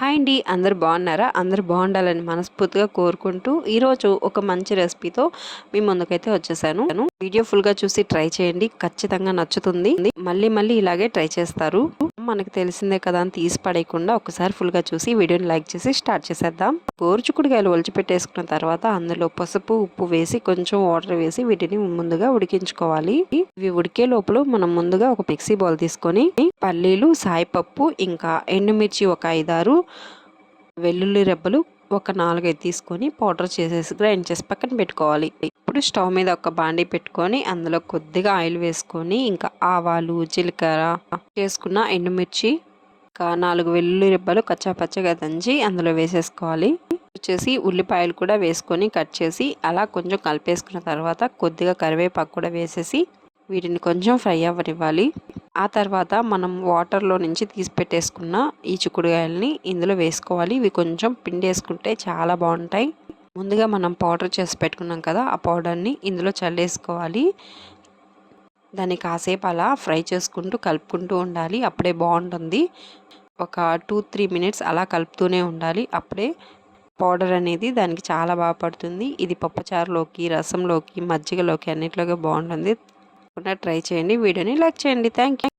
Hi అండి అందరు బాగున్నారా? అందరు బాగుండాలని మనస్ఫూర్తిగా కోరుకుంటూ ఈరోజు ఒక మంచి రెసిపీతో మీ ముందుకైతే వచ్చేసాను. వీడియో ఫుల్గా చూసి ట్రై చేయండి ఖచ్చితంగా నచ్చుతుంది. మళ్ళీ మళ్ళీ ఇలాగే ట్రై చేస్తారు. మనకు తెలిసిందే కదా అని తీసి పడేయకుండా ఒకసారి ఫుల్గా చూసి వీడియోని లైక్ చేసి స్టార్ట్ చేసేద్దాం. గోరుచుకుడుగాయలు ఒలిచిపెట్టేసుకున్న తర్వాత అందులో పసుపు ఉప్పు వేసి కొంచెం వాటర్ వేసి వీటిని ముందుగా ఉడికించుకోవాలి. ఇవి ఉడికే లోపల మనం ముందుగా ఒక మిక్సీ బౌల్ తీసుకొని పల్లీలు సాయిపప్పు ఇంకా ఎండుమిర్చి ఒక ఐదారు వెల్లుల్లి రెబ్బలు ఒక నాలుగైదు తీసుకొని పౌడర్ చేసేసి గ్రైండ్ చేసి పక్కన పెట్టుకోవాలి. ఇప్పుడు స్టవ్ మీద ఒక బాండీ పెట్టుకొని అందులో కొద్దిగా ఆయిల్ వేసుకొని ఇంకా ఆవాలు జీలకర్ర చేసుకున్న ఎండుమిర్చి ఇంకా నాలుగు వెల్లుల్లి రెబ్బలు కచ్చా పచ్చగా దంచి అందులో వేసేసుకోవాలి. వచ్చేసి ఉల్లిపాయలు కూడా వేసుకొని కట్ చేసి అలా కొంచెం కలిపేసుకున్న తర్వాత కొద్దిగా కరివేపాకు కూడా వేసేసి వీటిని కొంచెం ఫ్రై అవ్వనివ్వాలి. ఆ తర్వాత మనం వాటర్లో నుంచి తీసి పెట్టేసుకున్న ఈ చిక్కుడుగాయల్ని ఇందులో వేసుకోవాలి. ఇవి కొంచెం పిండి వేసుకుంటే చాలా బాగుంటాయి. ముందుగా మనం పౌడర్ చేసి పెట్టుకున్నాం కదా ఆ పౌడర్ని ఇందులో చల్లేసుకోవాలి. దాన్ని కాసేపు అలా ఫ్రై చేసుకుంటూ కలుపుకుంటూ ఉండాలి. అప్పుడే బాగుంటుంది. ఒక టూ త్రీ మినిట్స్ అలా కలుపుతూనే ఉండాలి. అప్పుడే పౌడర్ అనేది దానికి చాలా బాగా పడుతుంది. ఇది పప్పుచారులోకి రసంలోకి మజ్జిగలోకి అన్నిట్లోకి బాగుంటుంది. ట్రై చేయండి. వీడియోని లైక్ చేయండి. Thank you